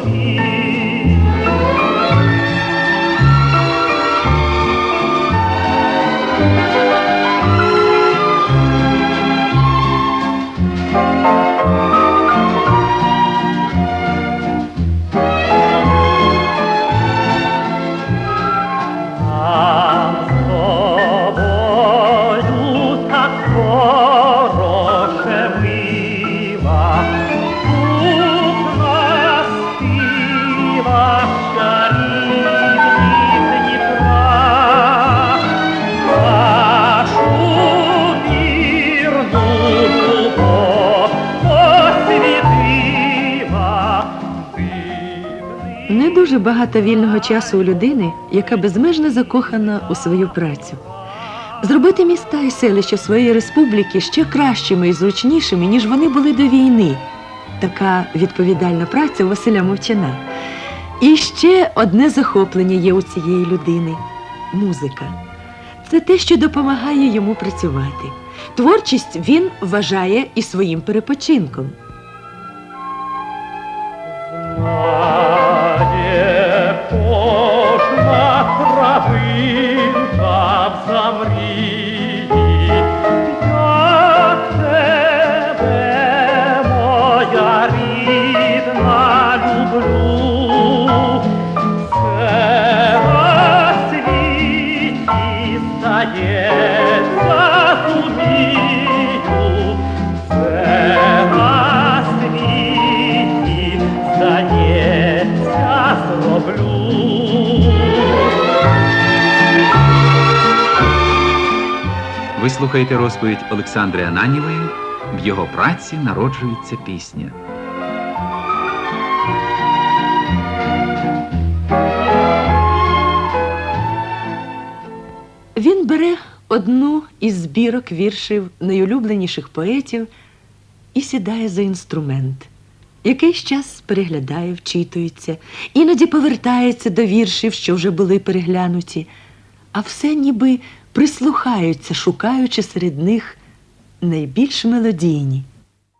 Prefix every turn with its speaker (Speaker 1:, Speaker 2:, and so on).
Speaker 1: Thank you. Дуже багато вільного часу у людини, яка безмежно закохана у свою працю. Зробити міста і селища своєї республіки ще кращими і зручнішими, ніж вони були до війни. Така відповідальна праця у Василя Мовчана. І ще одне захоплення є у цієї людини музика. Це те, що допомагає йому працювати. Творчість він вважає і своїм перепочинком.
Speaker 2: Стається зумію, все на світі здається, зроблю.
Speaker 3: Ви слухаєте розповідь Олександри Ананєвої. В його праці народжується пісня.
Speaker 1: Одну із збірок віршів найулюбленіших поетів і сідає за інструмент. Якийсь час переглядає, вчитується, іноді повертається до віршів, що вже були переглянуті, а все ніби прислухаються, шукаючи серед них найбільш мелодійні.